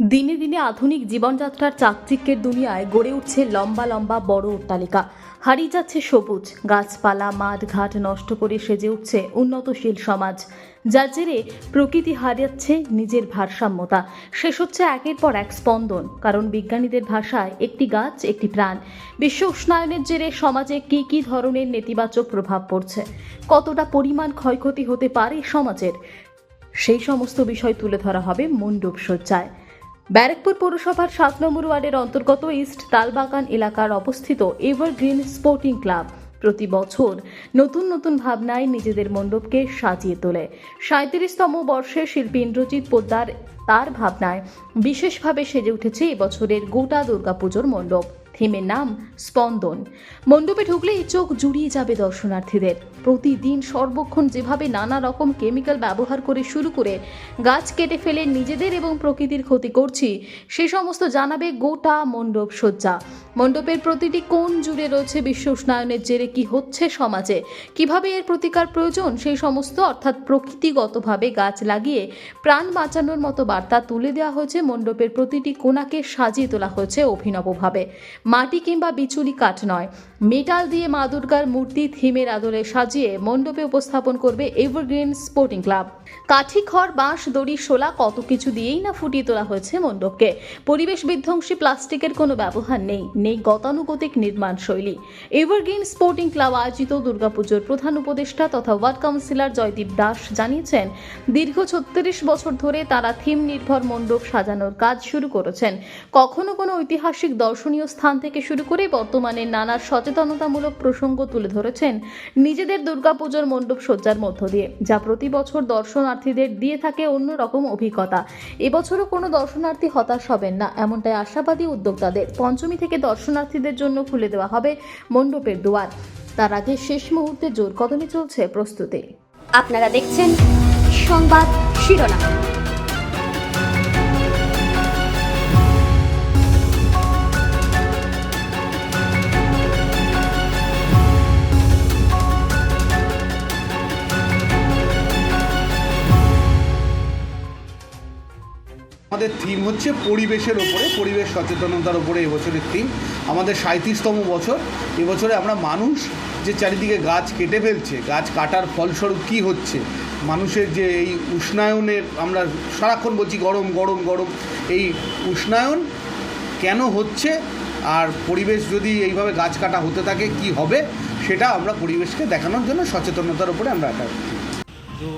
দিনে দিনে আধুনিক জীবনযাত্রার চাকচিক্যের দুনিয়ায় গড়ে উঠছে লম্বা লম্বা বড় অট্টালিকা। হারিয়ে যাচ্ছে সবুজ, গাছপালা মাঠ ঘাট নষ্ট করে সেজে উঠছে উন্নতশীল সমাজ। যার জেরে প্রকৃতি হারাচ্ছে নিজের ভারসাম্যতা। শেষ হচ্ছে একের পর এক স্পন্দন, কারণ বিজ্ঞানীদের ভাষায় একটি গাছ, একটি প্রাণ। বিশ্ব উষ্ণায়নের জেরে সমাজে কী কী ধরনের নেতিবাচক প্রভাব পড়ছে? কতটা পরিমাণ ক্ষয়ক্ষতি হতে পারে সমাজের? সেই সমস্ত বিষয় তুলে ধরা হবে মণ্ডপ সজ্জায় ব্যারাকপুর পৌরসভার সাত নম্বর ওয়ার্ডের অন্তর্গত ইস্ট তালবাগান এলাকার অবস্থিত এভারগ্রিন স্পোর্টিং ক্লাব প্রতি বছর নতুন নতুন ভাবনায় নিজেদের মণ্ডপকে সাজিয়ে তোলে। সাঁত্রিশতম বর্ষে শিল্পী ইন্দ্রজিৎ পোদ্দার তার ভাবনায় বিশেষভাবে সেজে উঠেছে এবছরের গোটা দুর্গাপুজোর মণ্ডপ। থিমের নাম স্পন্দন। মণ্ডপে ঢুকলেই চোখ জুড়িয়ে যাবে দর্শনার্থীদের। প্রতিদিন সর্বক্ষণ যেভাবে নানা রকম কেমিক্যাল ব্যবহার করে শুরু করে গাছ কেটে ফেলে নিজেদের এবং প্রকৃতির ক্ষতি করছি, সে সমস্ত জানাবে গোটা মণ্ডপ সজ্জা মণ্ডপের প্রতিটি কোণ জুড়ে রয়েছে বিশ্ব উষ্ণায়নের জেরে কি হচ্ছে সমাজে? কীভাবে এর প্রতিকার প্রয়োজন? সেই সমস্ত, অর্থাৎ প্রকৃতিগতভাবে গাছ লাগিয়ে প্রাণ বাঁচানোর মতো বার্তা তুলে দেওয়া হয়েছে। মণ্ডপের প্রতিটি কোণাকে সাজিয়ে তোলা হয়েছে অভিনবভাবে। মাটি কিংবা বিচুলি কাঠ নয়। মেটাল দিয়ে মা দুর্গার মূর্তি থিমের আদলে সাজিয়ে মণ্ডপে উপস্থাপন করবে এভারগ্রিন স্পোর্টিং ক্লাব। কাঠি, খড়, বাঁশ, দড়ি, শোলা কত কিছু দিয়েই না ফুটিয়ে তোলা হয়েছে মণ্ডপকে। পরিবেশ বিধ্বংসী প্লাস্টিকের কোনো ব্যবহার নেই। নেই গতানুগতিক নির্মাণ শৈলী এভারগ্রিন স্পোর্টিং ক্লাব আয়োজিত দুর্গাপুজোর প্রধান উপদেষ্টা তথা ওয়ার্ড কাউন্সিলর জয়দীপ দাস জানিয়েছেন, দীর্ঘ ছত্রিশ বছর ধরে তারা থিম নির্ভর মণ্ডপ সাজানোর কাজ শুরু করেছেন। কখনো কোনো ঐতিহাসিক দর্শনীয় স্থান থেকে শুরু করে বর্তমানে নানা সচেতনতামূলক প্রসঙ্গ তুলে ধরেছেন নিজেদের দুর্গাপুজোর মণ্ডপ সজ্জার মধ্য দিয়ে, যা প্রতি বছর দর্শনার্থীদের দিয়ে থাকে অন্যরকম অভিজ্ঞতা। এবছরও কোনো দর্শনার্থী হতাশ হবেন না, এমনটাই আশাবাদী উদ্যোক্তাদের। পঞ্চমী থেকে দর্শনার্থীদের জন্য খুলে দেওয়া হবে মণ্ডপের দুয়ার। তার আগে শেষ মুহূর্তে জোর কদমে চলছে প্রস্তুতি। আপনারা দেখছেন সংবাদ শিরোনাম। আমাদের থিম হচ্ছে পরিবেশের ওপরে, পরিবেশ সচেতনতার ওপরে এবছরের থিম আমাদের সাঁত্রিশতম বছর। এবছরে আমরা মানুষ যে চারিদিকে গাছ কেটে ফেলছে, গাছ কাটার ফলস্বরূপ কী হচ্ছে? মানুষের যে এই উষ্ণায়নের, আমরা সারাক্ষণ বলছি গরম গরম গরম, এই উষ্ণায়ন কেন হচ্ছে? আর পরিবেশ যদি এইভাবে গাছ কাটা হতে থাকে, কি হবে? সেটা আমরা পরিবেশকে দেখানোর জন্য সচেতনতার উপরে আমরা একটা जो